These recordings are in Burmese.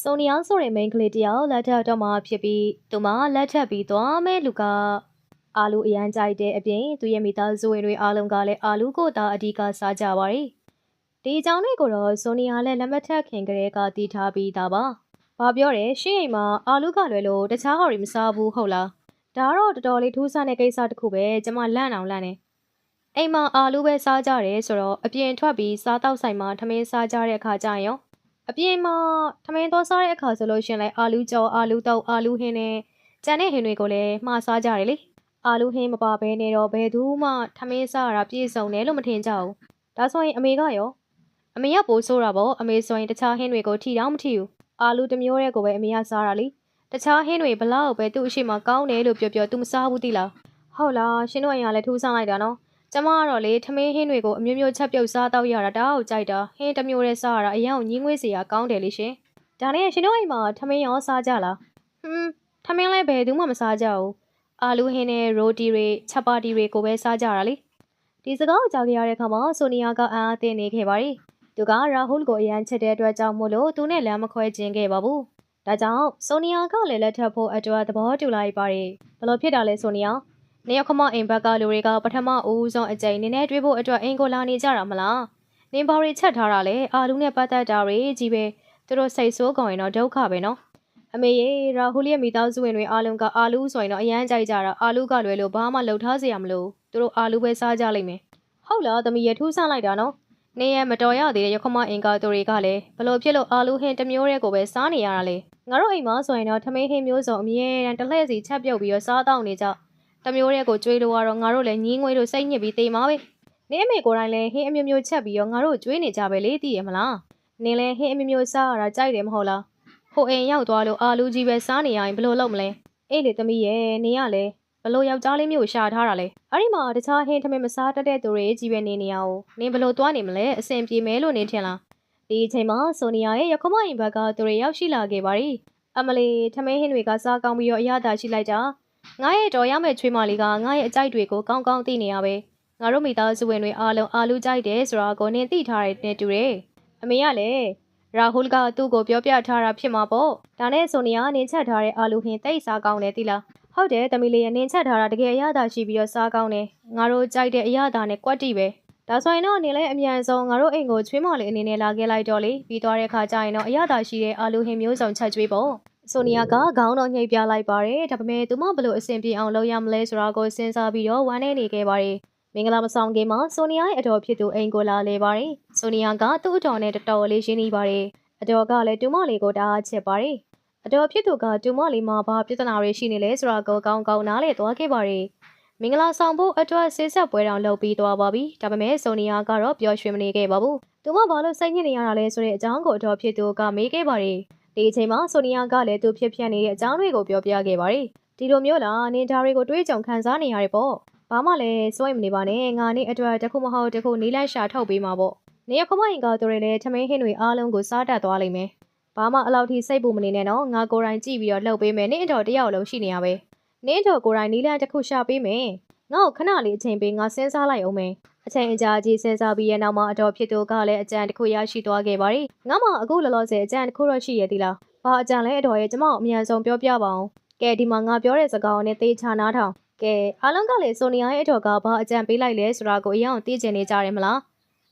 ဆိုနီယာဆိုတဲ့ main ကလေးတယောက်လက်ထပ်တော့မှဖြစ်ပြီးသူမလက်ထပ်ပြီးသွားမဲ့လူကအာလူအရန်ကြိုက်တဲ့အပြင်သူရဲ့မိသားစုဝင်တွေအားလုံးကလည်းအာလူကိုသာအဓိကစားကြပါတယ်။ဒီအကြောင်းတွေကိုတော့ဆိုနီယာလည်းလက်မထပ်ခင်ကလေးကတည်ထားပြီးသားပါ။ဘာပြောတယ်ရှင်းအိမ်မှာအာလူကလွယ်လို့တခြားဟော်ရီမစားဘူးဟုတ်လား။ဒါတော့တော်တော်လေးထူးဆန်းတဲ့ကိစ္စတစ်ခုပဲကျမလန့်အောင်လန့်နေ။အိမ်မှာအာလူပဲစားကြတယ်ဆိုတော့အပြင်ထွက်ပြီးစားတော့ဆိုင်မှာထမင်းစားကြတဲ့အခါကျရင်ရော အပြင်မှာထမင်းသွားစားတဲ့အခါဆိုလို့ရှရင်လဲအာလူကြော်အာလူတောက်အာလူဟင်းနဲ့ကြံတဲ့ဟင်းတွေကိုလည်းမှားစားကြတယ်လေအာလူဟင်းမပါဘဲနဲ့တော့ဘယ်သူမှထမင်းစားရတာပြည့်စုံတယ်လို့မထင်ကြဘူးဒါဆိုရင်အမေကရောအမေကပိုးဆိုးတာပေါ့အမေဆိုရင်တခြားဟင်းတွေကိုထီတောင်မထီဘူးအာလူတစ်မျိုးတည်းကိုပဲအမေကစားတာလေတခြားဟင်းတွေဘလောက်ပဲသူ့အရှိမကောင်းတယ်လို့ပြောပြော तू မစားဘူးတိလားဟုတ်လားရှင်တို့အိမ်ကလည်းထူးဆန်းလိုက်တာနော် ကျမကတော့လေထမင်းဟင်းတွေကိုအမျိုးမျိုးချက်ပြုတ်စားတော့ရတာတောက်ကြိုက်တာဟင်းတစ်မျိုးတည်းစားရတာအရင်ကညင်းငွေးစရာကောင်းတယ်လေရှင်ဒါနဲ့ရှင်တို့အိမ်မှာထမင်းရောစားကြလားဟွန်းထမင်းလည်းဘယ်သူမှမစားကြဘူးအာလူဟင်းနဲ့ရိုတီတွေချက်ပါတီတွေကိုပဲစားကြတာလေဒီစကားကိုကြားခဲ့ရတဲ့အခါမှာဆိုနီယာကအံ့အားသင့်နေခဲ့ပါတယ်သူကရာဟူးလ်ကိုအရန်ချစ်တဲ့အတွက်ကြောင့်မို့လို့သူနဲ့လမ်းမခွဲခြင်းခဲ့ပါဘူးဒါကြောင့်ဆိုနီယာကလည်းလက်ထပ်ဖို့အတွက်သဘောတူလိုက်ပါတယ်ဘယ်လိုဖြစ်တာလဲဆိုနီယာ နေရောက်ခမအိမ်ဘက်ကလူတွေကပထမဦးဆုံးအကြိမ်နင်းနဲ့တွေးဖို့အတွက်အင်ကိုလာနေကြတာမလားနင်းဘာတွေချက်ထားတာလဲအာလူနဲ့ပတ်သက်တာတွေကြီးပဲသူတို့စိတ်ဆိုးကုန်ရင်တော့ဒုက္ခပဲနော်အမေရေရာဟူလီရဲ့မိသားစုဝင်တွေအားလုံးကအာလူဆိုရင်တော့အရန်ကြိုက်ကြတာအာလူကလွယ်လို့ဘာမှလှုပ်ထားစရာမလိုသူတို့အာလူပဲစားကြလိမ့်မယ်ဟုတ်လားသမီးရထူးဆန်းလိုက်တာနော်နေရမတော်ရသေးတဲ့ရခမအင်ကာသူတွေကလည်းဘလို့ဖြစ်လို့အာလူဟင်းတစ်မျိုးတည်းကိုပဲစားနေရတာလေငါတို့အိမ်မှာဆိုရင်တော့ထမင်းဟင်းမျိုးစုံအမြဲတမ်းတစ်လှည့်စီချက်ပြုတ်ပြီးတော့စားတော့နေကြ တမျိုးတဲ့ကိုကျွေးလို့ကတော့ငါတို့လည်းညင်းငွေတို့စိတ်ညစ်ပြီးတေးမှာပဲနင်းအမေကိုယ်တိုင်လည်းဟင်းအမျိုးမျိုးချက်ပြီးတော့ငါတို့ကျွေးနေကြပဲလေသိရမလားနင်းလည်းဟင်းအမျိုးမျိုးစားရတာကြိုက်တယ်မဟုတ်လားဟိုအိမ်ရောက်သွားလို့အာလူကြီးပဲစားနေရရင်ဘယ်လိုလုပ်မလဲအေးလေသမီးရဲ့နင်းကလည်းဘလို့ယောက်ျားလေးမျိုးရှာထားတာလေအဲ့ဒီမှာတခြားဟင်းထမင်းမစားတတ်တဲ့သူတွေကြီးပဲနေနေရအောင်နင်းဘလို့သွားနေမလဲအဆင်ပြေမယ်လို့နင်းထင်လားဒီအချိန်မှာဆိုနီယာရဲ့ရခမအိမ်ဘက်ကသူတွေရောက်ရှိလာခဲ့ပါပြီအမလီထမင်းဟင်းတွေကစားကောင်းပြီးတော့အရသာရှိလိုက်တာ ငါရဲ့တော်ရမယ့်ချွေးမလေးကငါရဲ့အကြိုက်တွေကိုကောင်းကောင်းသိနေရပဲငါတို့မိသားစုဝင်တွေအားလုံးအာလူကြိုက်တယ်ဆိုတာကိုနင်သိထားတဲ့နဲ့တူတယ်အမေကလည်းရာဟူလ်ကသူ့ကိုပြောပြထားတာဖြစ်မှာပေါ့ဒါနဲ့ဆိုနီယာနင်ချက်ထားတဲ့အာလူဟင်းတိတ်စားကောင်းတယ်သိလားဟုတ်တယ်တမီလေးရဲ့နင်ချက်ထားတာတကယ်အရသာရှိပြီးတော့စားကောင်းတယ်ငါတို့ကြိုက်တဲ့အရသာနဲ့ကွက်တိပဲဒါဆိုရင်တော့နင်လည်းအမြန်ဆုံးငါတို့အိမ်ကိုချွေးမလေးအနေနဲ့လာခဲ့လိုက်တော့လေပြီးသွားတဲ့ခါကျရင်တော့အရသာရှိတဲ့အာလူဟင်းမျိုးစုံချက်ကျွေးပေါ့ ဆိုနီယာကခေါင်းတော့ညှိပြလိုက်ပါတယ်ဒါပေမဲ့သူမဘလို့အဆင်ပြေအောင်လုပ်ရမလဲဆိုတာကိုစဉ်းစားပြီးတော့ဝမ်းနေနေခဲ့ပါတယ်မင်္ဂလာမဆောင်ခင်မှာဆိုနီယာရဲ့အတော်ဖြစ်သူအိမ်ကိုလာလေပါတယ်ဆိုနီယာကသူ့အတော်နဲ့တော်တော်လေးရှင်းနေပါတယ်အတော်ကလည်းတူမလေးကိုတအားချစ်ပါတယ်အတော်ဖြစ်သူကတူမလေးမှာဘာပြဿနာတွေရှိနေလဲဆိုတာကိုကောင်းကောင်းနားလည်သွားခဲ့ပါတယ်မင်္ဂလာဆောင်ဖို့အတွက်ဆေးဆက်ပွဲတောင်လုပ်ပြီးသွားပါပြီဒါပေမဲ့ဆိုနီယာကတော့ပျော်ရွှင်မနေခဲ့ပါဘူးသူမဘာလို့စိတ်ညစ်နေရတာလဲဆိုတဲ့အကြောင်းကိုအတော်ဖြစ်သူကမေးခဲ့ပါတယ် ဒီအချိန်မှာဆိုနီယာကလည်းသူဖြစ်ဖြစ်နေတဲ့အကြောင်းတွေကိုပြောပြခဲ့ပါတယ်။ဒီလိုမျိုးလားနင်ဒါတွေကိုတွေးကြုံခံစားနေရတယ်ပေါ့။ဘာမှလည်းစိုးရိမ်မနေပါနဲ့ငါနေအတွက်တစ်ခုမဟုတ်တစ်ခုနီးလိုက်ရှာထုတ်ပေးမှာပေါ့။နေရခမရင်ကသူတွေလည်းထမင်းဟင်းတွေအားလုံးကိုစားတတ်သွားလိမ့်မယ်။ဘာမှအလောက်ထိစိတ်ပူမနေနဲ့နော်ငါကိုယ်တိုင်ကြည့်ပြီးတော့လှုပ်ပေးမယ်နင့်အတော်တယောက်လုံးရှိနေရပဲ။နင့်အတော်ကိုယ်တိုင်နီးလန်းတစ်ခုရှာပေးမယ်။ငါ့ကိုခဏလေးအချိန်ပေးငါစဉ်းစားလိုက်အောင်မယ်။ အချိန်အကြာကြီးစဉ်းစားပြီးရဲ့နောက်မှာအတော်ဖြစ်သူကလည်းအကြံတစ်ခုရရှိသွားခဲ့ပါတယ်။ငါမှအခုလောလောဆယ်အကြံတစ်ခုတော့ရှိရသေးလား။ဘာအကြံလဲအတော်ရဲ့ကျမကိုအမြန်ဆုံးပြောပြပါအောင်ကဲဒီမှာငါပြောတဲ့စကားကိုနဲ့သေချာနားထောင်ကဲအားလုံးကလည်းဆိုနီယာရဲ့အတော်ကဘာအကြံပေးလိုက်လဲဆိုတာကိုအရင်အောင်သိချင်နေကြတယ်မလား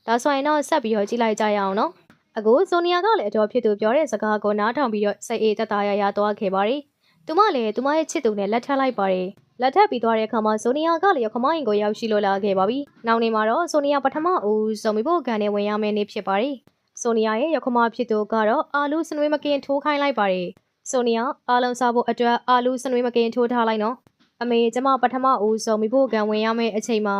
ဒါဆိုရင်တော့ဆက်ပြီးတော့ကြည့်လိုက်ကြရအောင်နော်အခုဆိုနီယာကလည်းအတော်ဖြစ်သူပြောတဲ့စကားကိုနားထောင်ပြီးတော့စိတ်အေးတက်တာရရသွားခဲ့ပါတယ်သူမလည်းသူမရဲ့ချစ်သူနဲ့လက်ထပ်လိုက်ပါတယ် လက်ထပ်ပြီးသွားတဲ့အခါမှာဆိုနီယာကလည်းခမရင်ကိုရောက်ရှိလို့လာခဲ့ပါပြီနောက်နေ့မှာတော့ဆိုနီယာပထမဦးစုံမိဖို့ကန်နဲ့ဝင်ရမယ့်နေ့ဖြစ်ပါတယ်ဆိုနီယာရဲ့ရခမဖြစ်သူကတော့အာလူစနွေးမကင်ထိုးခိုင်းလိုက်ပါတယ်။ဆိုနီယာအားလုံးစားဖို့အတွက်အာလူစနွေးမကင်ထိုးထားလိုက်နော်။အမေကျမပထမဦးဆုံးမိဖို့ကံဝင်ရမယ့်အချိန်မှာ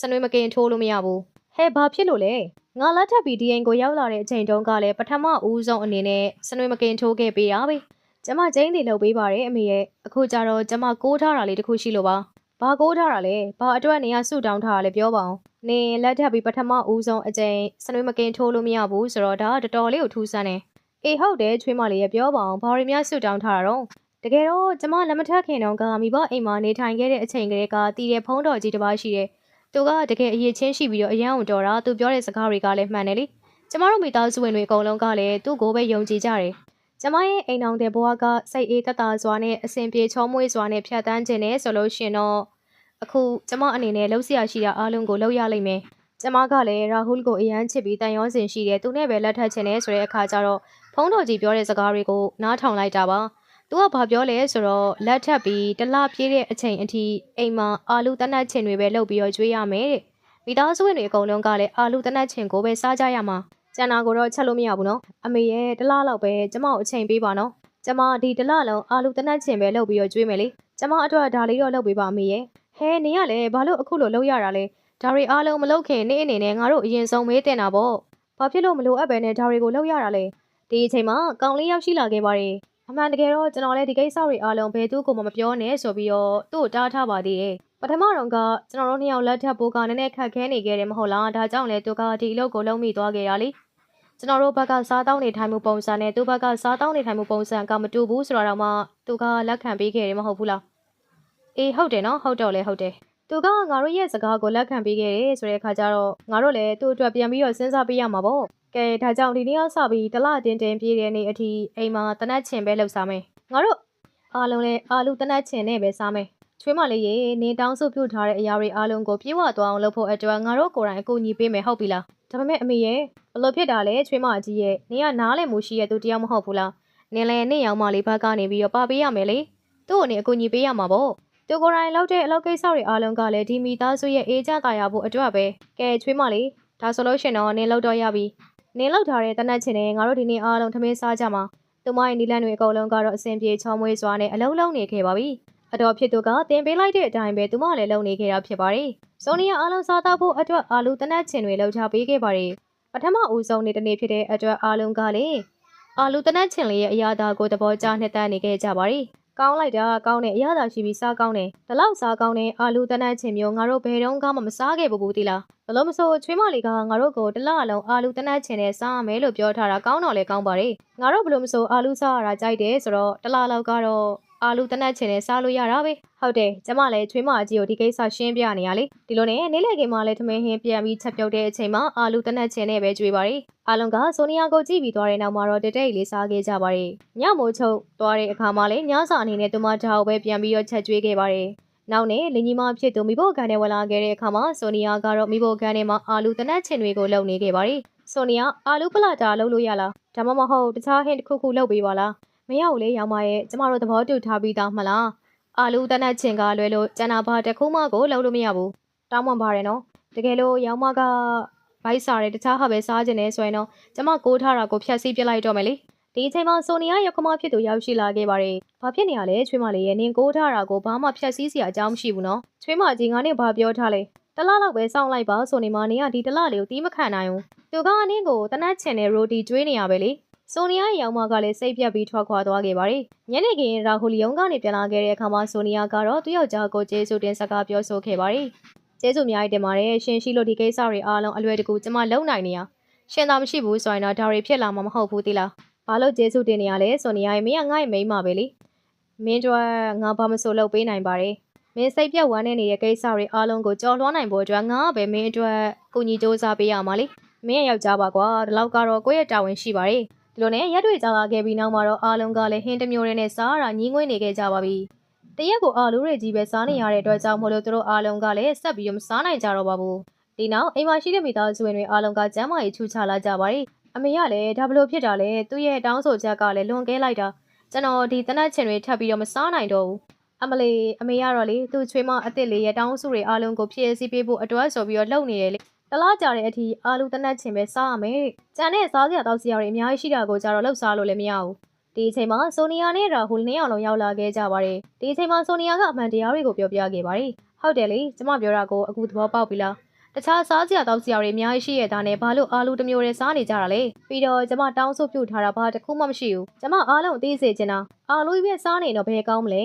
စနွေးမကင်ထိုးလို့မရဘူး။ဟဲ့ဘာဖြစ်လို့လဲ။ငါလက်ထပ်ပြီးဒီအိမ်ကိုရောက်လာတဲ့အချိန်တုန်းကလည်းပထမဦးဆုံးအနေနဲ့စနွေးမကင်ထိုးခဲ့ပေးတာပဲ။ ကျမကျင်းတည်လုပ်ပေးပါတယ်အမေရဲ့အခုကျတော့ကျမကိုးထားတာလေးတစ်ခုရှိလို့ပါ။ဘာကိုးထားတာလဲ။ဘာအတွက်နေရဆူတောင်းထားတာလဲပြောပါအောင်။နင်လက်ထပ်ပြီးပထမဦးဆုံးအချိန်စနွေးမကင်ထိုးလို့မရဘူးဆိုတော့ဒါကတော်တော်လေးကိုထူးဆန်းတယ်။အေးဟုတ်တယ်ချွေးမလေးရပြောပါအောင်ဘာတွေများဆူတောင်းထားတာတော့တကယ်တော့ကျမလက်မထပ်ခင်တော့ကမိဘအိမ်မှာနေထိုင်ခဲ့တဲ့အချိန်ကလေးကတည်တဲ့ဖုံးတော်ကြီးတစ်ပါးရှိတယ်။သူကတကယ်အရေးချင်းရှိပြီးတော့အရန်အောင်တော်တာသူပြောတဲ့စကားတွေကလည်းမှန်တယ်လေ။ကျမတို့မိသားစုဝင်တွေအကုန်လုံးကလည်းသူ့ကိုပဲယုံကြည်ကြတယ်။ ကျမရဲ့အိမ်အောင်တဲ့ဘဝကစိတ်အေးသက်သာစွာနဲ့အစဉ်ပြေချောမွေ့စွာနဲ့ဖြတ်တန်းခြင်းနဲ့ဆိုလို့ရှင်တော့အခုကျမအနေနဲ့လှုပ်ရှားရှိတာအားလုံးကိုလှုပ်ရလိမ့်မယ်ကျမကလည်းရာဟူးကိုအရန်ချစ်ပြီးတန်ရောစင်ရှိတယ်သူနဲ့ပဲလက်ထပ်ခြင်းနဲ့ဆိုတဲ့အခါကျတော့ဖုန်းတော်ကြီးပြောတဲ့စကားတွေကိုနားထောင်လိုက်တာပါသူကဘာပြောလဲဆိုတော့လက်ထပ်ပြီးတလပြေးတဲ့အချိန်အထိအိမ်မှာအာလူတနတ်ချင်တွေပဲလုပ်ပြီးတော့ကျွေးရမယ်တဲ့မိသားစုဝင်တွေအကုန်လုံးကလည်းအာလူတနတ်ချင်ကိုပဲစားကြရမှာ ကျန်တာကိုတော့ချက်လို့မရဘူးနော်အမေရဲ့တလားလောက်ပဲကျမကိုအချိန်ပေးပါနော်ကျမဒီတလားလုံးအာလူတနတ်ချင်ပဲလုပ်ပြီးတော့ကျွေးမယ်လေကျမအတွက်ဒါလေးတော့လုပ်ပေးပါအမေရဲ့ဟဲနေရလဲဘာလို့အခုလိုလုပ်ရတာလဲဒါတွေအားလုံးမလုပ်ခင်နေ့အနေနဲ့ငါတို့အရင်ဆုံးမေးတင်တာပေါ့ဘာဖြစ်လို့မလိုအပ်ပဲနဲ့ဒါတွေကိုလုပ်ရတာလဲဒီအချိန်မှာကောင်လေးရောက်ရှိလာခဲ့ပါတယ်အမှန်တကယ်တော့ကျွန်တော်လည်းဒီကိစ္စတွေအားလုံးဘယ်သူကိုမှမပြောနဲ့ဆိုပြီးတော့သူ့ကိုတားထားပါသေးတယ်ပထမတော့ကကျွန်တော်တို့နှစ်ယောက်လက်ထပ်ဖို့ကနည်းနည်းခက်ခဲနေခဲ့တယ်မဟုတ်လားဒါကြောင့်လေသူကဒီအလုပ်ကိုလုံးမိသွားခဲ့ရလေ ကျွန်တော်တို့ဘက်ကစားတောင်းနေထိုင်မှုပုံစံနဲ့သူ့ဘက်ကစားတောင်းနေထိုင်မှုပုံစံကမတူဘူးဆိုတော့မှသူကလက်ခံပေးခဲ့တယ်မဟုတ်ဘူးလားအေးဟုတ်တယ်နော်ဟုတ်တော့လေဟုတ်တယ်သူကငါတို့ရဲ့စကားကိုလက်ခံပေးခဲ့တယ်ဆိုတဲ့အခါကျတော့ငါတို့လည်းသူ့အတွက်ပြန်ပြီးတော့စဉ်းစားပေးရမှာပေါ့ကဲဒါကြောင့်ဒီနေ့ကစပြီးတလတင်တင်ပြေးတဲ့နေ့အထိအိမ်မှာတနတ်ချင်ပဲလှုပ်စားမယ်ငါတို့အားလုံးလည်းအာလူတနတ်ချင်နဲ့ပဲစားမယ် ချွေးမလေးရေနေတောင်းစုပြုတ်ထားတဲ့အရာတွေအားလုံးကိုပြေဝသွားအောင်လုပ်ဖို့အတွက်ငါတို့ကိုယ်တိုင်အကူအညီပေးမယ်ဟုတ်ပြီလားဒါပေမဲ့အမေရဲ့ဘလို့ဖြစ်တာလဲချွေးမကြီးရဲ့နေကနားလည်မှုရှိရဲ့သူတယောက်မဟုတ်ဘူးလားနင်လည်းနေရောင်မလေးဘက်ကနေပြီးတော့ပါပေးရမယ်လေသူ့ကိုနေအကူအညီပေးရမှာပေါ့သူကိုယ်တိုင်လောက်တဲ့အလုပ်ကိစ္စတွေအားလုံးကလည်းဒီမိသားစုရဲ့အေးကြတာရဖို့အတွက်ပဲကဲချွေးမလေးဒါဆိုလို့ရှင်တော့နင်လောက်တော့ရပြီနင်လောက်ထားတဲ့တနတ်ချင်နဲ့ငါတို့ဒီနေ့အားလုံးထမင်းစားကြမှာသူမရဲ့နီလန်တွေအကုန်လုံးကတော့အဆင်ပြေချောမွေးစွာနဲ့အလုံးလုံးနေခဲ့ပါပြီ အတော်ဖြစ်သူကတင်ပေးလိုက်တဲ့အတိုင်းပဲသူမလည်းလုံနေခဲ့တာဖြစ်ပါတယ်ဆိုနီယာအားလုံးစားတော့ဖို့အတွက်အာလူတနတ်ချင်တွေလောက်ချပေးခဲ့ပါတယ်ပထမဦးဆုံးနေ့တစ်နေ့ဖြစ်တဲ့အတွက်အားလုံးကလည်းအာလူတနတ်ချင်လေးရဲ့အရာသာကိုသဘောကျနှစ်သက်နေခဲ့ကြပါတယ်ကောင်းလိုက်တာကောင်းတဲ့အရသာရှိပြီးစားကောင်းတယ်။ဒီလောက်စားကောင်းတဲ့အာလူတနတ်ချင်မျိုးငါတို့ဘယ်တော့မှမစားခဲ့ဘူးဘူးတိလား။ဘလို့မဆိုချွေးမလေးကငါတို့ကိုတစ်လလုံးအာလူတနတ်ချင်နဲ့စားရမယ်လို့ပြောထားတာကောင်းတော့လေကောင်းပါလေ။ငါတို့ဘလို့မဆိုအာလူစားရတာကြိုက်တယ်ဆိုတော့တစ်လလောက်ကတော့ အာလူတနတ်ချင်နဲ့စားလို့ရတာပဲ။ဟုတ်တယ်ကျမလည်းချွေးမအကြီးကိုဒီကိစ္စရှင်းပြနေရလေ။ဒီလိုနဲ့နေ့လည်ခင်းမှလည်းထမင်းဟင်းပြန်ပြီးချက်ပြုတ်တဲ့အချိန်မှာအာလူတနတ်ချင်နဲ့ပဲကြွေးပါရီ။အားလုံးကဆိုနီယာကိုကြည့်ပြီးသွားတဲ့နောက်မှာတော့တတိတ်လေးစားခဲ့ကြပါရီ။ညမိုးချုပ်သွားတဲ့အခါမှာလည်းညစာအနေနဲ့သူမဓာတ်ကိုပဲပြန်ပြီးတော့ချက်ကျွေးခဲ့ပါရီ။နောက်နဲ့လင်ကြီးမဖြစ်သူမိဖို့ကန်ထဲဝင်လာခဲ့တဲ့အခါမှာဆိုနီယာကတော့မိဖို့ကန်ထဲမှာအာလူတနတ်ချင်တွေကိုလုပ်နေခဲ့ပါရီ။ဆိုနီယာအာလူပလာတာလုပ်လို့ရလား။ဒါမှမဟုတ်တခြားဟင်းတစ်ခုခုလုပ်ပေးပါလား။ မရဘူးလေရောင်မရဲ့ကျမတို့သဘောတူထားပြီးသားမလား။အာလူတနတ်ချင်ကလွယ်လို့ကျန်တာဘာတစ်ခုမှကိုလုပ်လို့မရဘူး။တောင်းပန်ပါတယ်နော်။တကယ်လို့ရောင်မကဗိုက်စားတယ်တခြားဟာပဲစားခြင်းနဲ့ဆိုရင်တော့ကျမကိုးထားတာကိုဖျက်ဆီးပစ်လိုက်တော့မယ်လေဒီအချိန်မှာဆိုနီယာရောက်ခမဖြစ်သူရောက်ရှိလာခဲ့ပါတယ်ဘာဖြစ်နေရလဲချွေးမလေးရဲ့နင်ကိုးထားတာကိုဘာမှဖျက်ဆီးစရာအကြောင်းမရှိဘူးနော်ချွေးမကြီးငါနဲ့ဘာပြောထားလဲတလားလောက်ပဲစောင့်လိုက်ပါဆိုနေမှနေကဒီတလားလေးကိုတီးမခံနိုင်ဘူးသူကနင်းကိုတနတ်ချင်တဲ့ရိုတီကျွေးနေရပဲလေ ဆိုနီယာရဲ့ရောက်မကလည်းစိတ်ပြတ်ပြီးထွက်ခွာသွားခဲ့ပါတယ်။ညနေခင်းရာဟူလီယုံကနေပြန်လာခဲ့တဲ့အခါမှာဆိုနီယာကတော့သူ့ယောက်ျားကိုကျေးဇူးတင်စကားပြောဆိုခဲ့ပါတယ်။ကျေးဇူးအများကြီးတင်ပါတယ်ရှင်ရှိလို့ဒီကိစ္စတွေအားလုံးအလွယ်တကူကျမလုံနိုင်နေရရှင်သာမရှိဘူးဆိုရင်တော့ဒါတွေဖြစ်လာမှာမဟုတ်ဘူးတိလားဘာလို့ကျေးဇူးတင်နေရလဲဆိုနေရရင်မင်းကငါ့ရဲ့မိန်းမပဲလေမင်းတို့ငါဘာမဆိုလုပ်ပေးနိုင်ပါတယ်မင်းစိတ်ပြတ်ဝမ်းနေတဲ့ကိစ္စတွေအားလုံးကိုကြော်လွှားနိုင်ဖို့အတွက်ငါကပဲမင်းအတွက်ကူညီစူးစမ်းပေးရမှာလေမင်းရဲ့ယောက်ျားပါကွာဒီလောက်ကတော့ကိုယ့်ရဲ့တာဝန်ရှိပါတယ် ဒီလိုနဲ့ရက်တွေကြာလာခဲ့ပြီးနောက်မှာတော့အားလုံးကလည်းဟင်းတစ်မျိုးနဲ့စားရညီးငွေ့နေခဲ့ကြပါပြီတရက်ကိုအာလူတွေကြီးပဲစားနေရတဲ့အတွက်ကြောင့်မို့လို့သူတို့အားလုံးကလည်းဆက်ပြီးမစားနိုင်ကြတော့ပါဘူးဒီနောက်အိမ်မှာရှိတဲ့မိသားစုဝင်တွေအားလုံးကကျမ်းမာရေးချူချလာကြပါတယ်အမေကလည်းဒါဘလို့ဖြစ်တာလဲသူ့ရဲ့တောင်းဆိုချက်ကလည်းလွန်ကဲလိုက်တာကျွန်တော်ဒီတနတ်ချင်တွေထပ်ပြီးတော့မစားနိုင်တော့ဘူးအမလီအမေကတော့လေသူ့ချွေးမအစ်စ်လေးရဲ့တောင်းစုတွေအားလုံးကိုဖြည့်ဆည်းပေးဖို့အတွက်ဆိုပြီးတော့လှုပ်နေတယ်လေ တလားကြတဲ့အထိအာလူတနတ်ချင်ပဲစားရမယ်ကြံတဲ့စားစရာတောက်စရာတွေအများကြီးရှိတာကိုကြတော့လှုပ်စားလို့လည်းမရဘူးဒီအချိန်မှာဆိုနီယာနဲ့ရာဟူနှစ်ယောက်လုံးရောက်လာခဲ့ကြပါတယ်ဒီအချိန်မှာဆိုနီယာကအမှန်တရားတွေကိုပြောပြခဲ့ပါတယ်ဟုတ်တယ်လေကျမပြောတာကိုအခုသဘောပေါက်ပြီလားတခြားစားစရာတောက်စရာတွေအများကြီးရှိရတာနဲ့ဘာလို့အာလူတစ်မျိုးတည်းစားနေကြတာလဲပြီးတော့ကျမတောင်းဆိုပြုတ်ထားတာဘာတစ်ခုမှမရှိဘူးကျမအားလုံးအသေးစေချင်တာအာလူကြီးပဲစားနေတော့ဘယ်ကောင်းမလဲ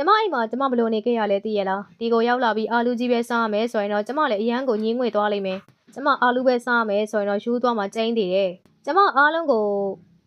ကျမအိမ်မှာကျမဘလို့နေခဲ့ရလဲသိရလားဒီကိုရောက်လာပြီးအာလူကြီးပဲစားရမယ်ဆိုရင်တော့ကျမလည်းအရန်ကိုညင်းငွေသွားလိမ့်မယ်ကျမအာလူပဲစားရမယ်ဆိုရင်တော့ယူသွားမှကျင်းသေးတယ်ကျမအားလုံးကို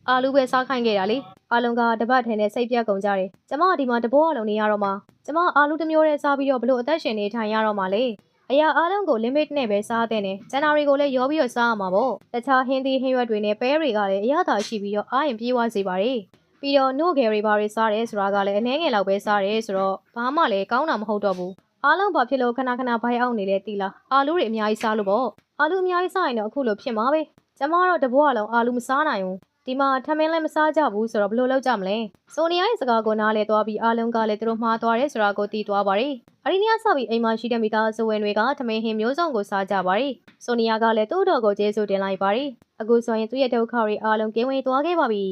အာလူပဲစားခိုင်းခဲ့တာလေအားလုံးကတပတ်ထဲနဲ့စိတ်ပြတ်ကုန်ကြတယ်ကျမဒီမှာတဘောအလုံးနေရတော့မှကျမအာလူတစ်မျိုးနဲ့စားပြီးတော့ဘလို့အသက်ရှင်နေထိုင်ရတော့မှလေအရာအားလုံးကို limit နဲ့ပဲစားတဲ့နဲ့ကျန်တာတွေကိုလည်းရောပြီးတော့စားရမှာပေါ့တခြားဟင်းသီးဟင်းရွက်တွေနဲ့ပဲတွေကလည်းအရသာရှိပြီးတော့အားရင်ပြေးသွားစေပါတယ် ပြီးတော့နို့ဂယ်တွေဘာတွေစားတယ်ဆိုတာကလည်းအနည်းငယ်လောက်ပဲစားတယ်ဆိုတော့ဘာမှလည်းကောင်းတာမဟုတ်တော့ဘူးအားလုံးဘာဖြစ်လို့ခဏခဏဘိုက်အောင်နေလဲတီလားအာလူတွေအများကြီးစားလို့ပေါ့အာလူအများကြီးစားရင်တော့အခုလိုဖြစ်မှာပဲကျမကတော့တဘွားလုံးအာလူမစားနိုင်ဘူးဒီမှာထမင်းလည်းမစားကြဘူးဆိုတော့ဘယ်လိုလုပ်ကြမလဲဆိုနီယာရဲ့စကားကိုနားလဲသွားပြီးအားလုံးကလည်းသူတို့မှားသွားတယ်ဆိုတာကိုသိသွားပါတယ်အရီနီယာစပြီးအိမ်မှာရှိတဲ့မိသားစုဝင်တွေကထမင်းဟင်းမျိုးစုံကိုစားကြပါတယ်ဆိုနီယာကလည်းသူ့တော်ကိုကျေးဇူးတင်လိုက်ပါတယ်အခုဆိုရင်သူ့ရဲ့ဒုက္ခတွေအားလုံးကင်းဝေးသွားခဲ့ပါပြီ